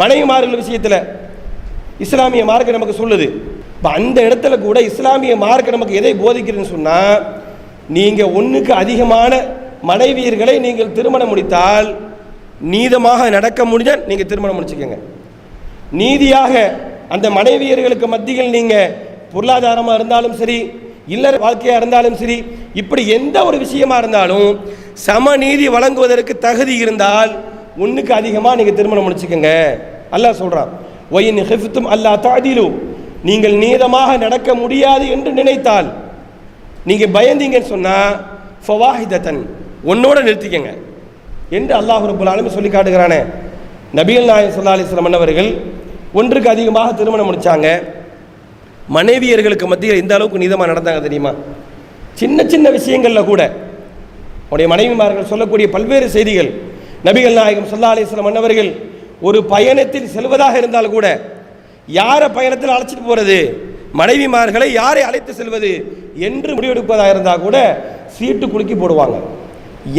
மனைவிமார்கள் விஷயத்தில் இஸ்லாமிய மார்க்கை நமக்கு சொல்லுது. இப்போ அந்த இடத்துல கூட இஸ்லாமிய மார்க்கம் நமக்கு எதை போதிக்கிறதுன்னு சொன்னால் நீங்கள் ஒன்றுக்கு அதிகமான மனைவியர்களை நீங்கள் திருமணம் முடித்தால் நீதமாக நடக்க முடிஞ்சால் நீங்கள் திருமணம் முடிச்சுக்கோங்க. நீதியாக அந்த மனைவியர்களுக்கு மத்தியில் நீங்கள் பொருளாதாரமாக இருந்தாலும் சரி இல்லற வாழ்க்கையாக இருந்தாலும் சரி இப்படி எந்த ஒரு விஷயமா இருந்தாலும் சமநீதி வழங்குவதற்கு தகுதி இருந்தால் ஒன்றுக்கு அதிகமாக நீங்கள் திருமணம் முடிச்சுக்கோங்க. அல்லாஹ் சொல்கிறான் ஒயின் ஹிஃப்தும் அல்லா தாதிலு நீங்கள் நீதமாக நடக்க முடியாது என்று நினைத்தால் நீங்கள் பயந்தீங்கன்னு சொன்னால் ஃபவாஹிதத்தன் ஒன்னோட நிறுத்திக்கங்க. என்று அல்லாஹ் ரபுல் சொல்லி காட்டுகிறானே. நபிகள் நாயகம் சல்லா அலிஸ்லாம் அன்னவர்கள் ஒன்றுக்கு அதிகமாக திருமணம் முடிச்சாங்க. மனைவியர்களுக்கு மத்தியில் இந்த அளவுக்கு நீதமாக நடந்தாங்க தெரியுமா? சின்ன சின்ன விஷயங்களில் கூட. உடைய மனைவிமார்கள் சொல்லக்கூடிய பல்வேறு செய்திகள். நபிகள் நாயகம் சல்லா அலிஸ்லாம் அன்னவர்கள் ஒரு பயணத்தில் செல்வதாக இருந்தால் கூட யாரை பயணத்தில் அழைச்சிட்டு போகிறது மனைவிமார்களை யாரை அழைத்து செல்வது என்று முடிவெடுப்பதாக இருந்தால் கூட சீட்டு குலுக்கி போடுவாங்க.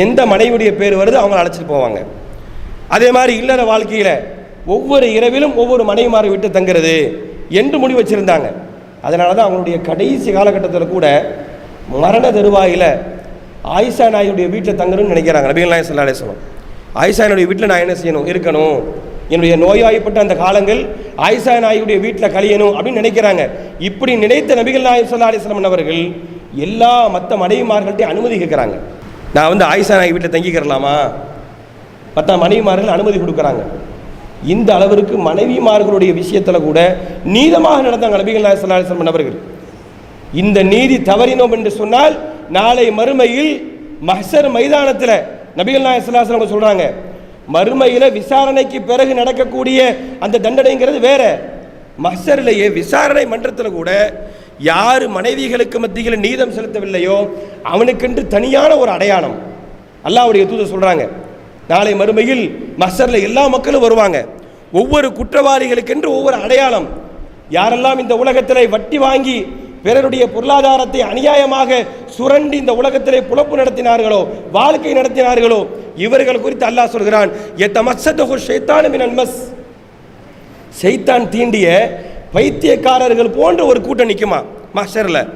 எந்த மனைவியுடைய பேர் வருது அவங்க அழைச்சிட்டு போவாங்க. அதே மாதிரி இல்லற வாழ்க்கையில் ஒவ்வொரு இரவிலும் ஒவ்வொரு மனைவிமாரை விட்டு தங்குறது என்று முடிவு வச்சுருந்தாங்க. அதனால தான் அவங்களுடைய கடைசி காலகட்டத்தில் கூட மரண தருவாயில் ஆயிஷா நாயுடைய வீட்டில் தங்கணும்னு நினைக்கிறாங்க. நபிகள் நாயகம் சல்லா அலிஸ்லாம் ஆயிஷா என்னுடைய வீட்டில் நான் என்ன செய்யணும்? இருக்கணும். என்னுடைய நோய்வாய்ப்பட்ட அந்த காலங்கள் ஆயிஷா நாயுடைய வீட்டில் கழியணும் அப்படின்னு நினைக்கிறாங்க. இப்படி நினைத்த நபிகள் நாயகம் சொல்லா அலிஸ்லாம் அவர்கள் எல்லா மற்ற மனைவிமார்கள்ட்டையும் அனுமதி கேட்குறாங்க. நான் வந்து ஆயிஷா நாய் வீட்டில் தங்கிக்கிறலாமா மற்ற மனைவிமார்கள் அனுமதி கொடுக்குறாங்க. இந்த அளவிற்கு மனைவிமார்களுடைய விஷயத்தில் கூட நீதமாக நடந்தாங்க நபிகள் நாயகம் சொல்லா அலிஸ்லாம் அவர்கள். இந்த நீதி தவறினோம் என்று சொன்னால் நாளை மறுமையில் மஹ்சர் மைதானத்தில் நபிகள் நாயசலாசன் அவங்க சொல்கிறாங்க மறுமையில் விசாரணைக்கு பிறகு நடக்கக்கூடிய அந்த தண்டனைங்கிறது வேற. மஹ்சரிலேயே விசாரணை மன்றத்தில் கூட யார் மனைவிகளுக்கு மத்தியில் நீதம் செலுத்தவில்லையோ அவனுக்கென்று தனியான ஒரு அடையாளம். அல்லாவுடைய தூதர் சொல்கிறாங்க நாளை மறுமையில் மஹ்சரில் எல்லா மக்களும் வருவாங்க. ஒவ்வொரு குற்றவாளிகளுக்கென்று ஒவ்வொரு அடையாளம். யாரெல்லாம் இந்த உலகத்தில் வட்டி வாங்கி பிறருடைய பொருளாதாரத்தை அநியாயமாக சுரண்டி இந்த உலகத்திலே புலப்பு நடத்தினார்களோ வாழ்க்கை நடத்தினார்களோ இவர்கள் குறித்து அல்லாஹ் சொல்கிறான் செய்தான் சைத்தான் தீண்டிய பைத்தியக்காரர்கள் போன்ற ஒரு கூட்டம் நிற்குமா மாஸ்டரில்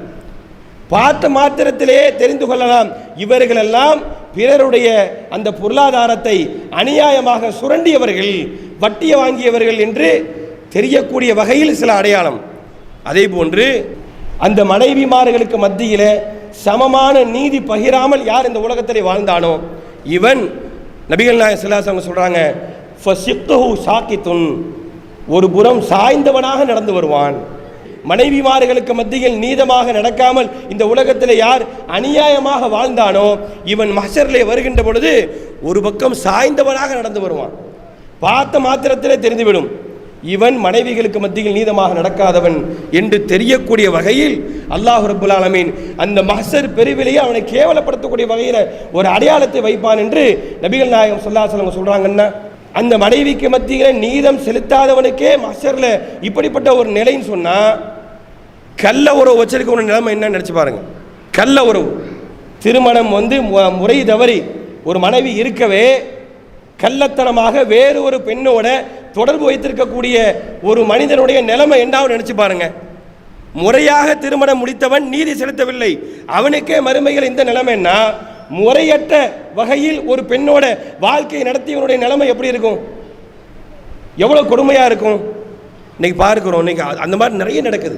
பார்த்த மாத்திரத்திலே தெரிந்து கொள்ளலாம் இவர்களெல்லாம் பிறருடைய அந்த பொருளாதாரத்தை அநியாயமாக சுரண்டியவர்கள் வட்டியை வாங்கியவர்கள் என்று தெரியக்கூடிய வகையில் சில அடையாளம். அதே போன்று அந்த மனைவிமார்களுக்கு மத்தியில் சமமான நீதி பகிராமல் யார் இந்த உலகத்திலே வாழ்ந்தானோ இவன் நபிகள் நாயக அவங்க சொல்கிறாங்க சாக்கித்துன் ஒரு புறம் சாய்ந்தவனாக நடந்து வருவான். மனைவிமார்களுக்கு மத்தியில் நீதமாக நடக்காமல் இந்த உலகத்தில் யார் அநியாயமாக வாழ்ந்தானோ இவன் மஹர்லே வருகின்ற பொழுது ஒரு பக்கம் சாய்ந்தவனாக நடந்து வருவான். பார்த்த மாத்திரத்திலே தெரிந்துவிடும். இவன் மனைவிகளுக்கு மத்தியில் நீதமாக நடக்காதவன் என்று தெரியக்கூடிய வகையில் அல்லாஹ் ரபுல் ஆலமீன் அந்த மஹசர் பெருவிலேயே அவனை கேவலப்படுத்தக்கூடிய வகையில் ஒரு அடையாளத்தை வைப்பான் என்று நபிகள் நாயகம் சொல்லாசலம் சொல்கிறாங்கன்னா அந்த மனைவிக்கு மத்தியில் நீதம் செலுத்தாதவனுக்கே மஹசரில் இப்படிப்பட்ட ஒரு நிலைன்னு சொன்னால் கள்ள உறவு வச்சிருக்க ஒரு நிலைமை என்னன்னு நினச்சி பாருங்க. கள்ள உறவு. திருமணம் வந்து முறை தவறி ஒரு மனைவி இருக்கவே கள்ளத்தனமாக வேறு ஒரு பெண்ணோட தொடர்பு வைத்திருக்கக்கூடிய ஒரு மனிதனுடைய நிலைமை என்னன்னு நினைச்சு பாருங்க. முறையாக திருமணம் முடித்தவன் நீதி செலுத்தவில்லை. அவனுக்கே மறுமையில் இந்த நிலைமைன்னா முறையற்ற வகையில் ஒரு பெண்ணோட வாழ்க்கை நடத்தியவனுடைய நிலைமை எப்படி இருக்கும்? எவ்வளோ கொடுமையாக இருக்கும்? இன்னைக்கு பார்க்கிறோம் இன்னைக்கு அந்த மாதிரி நிறைய நடக்குது.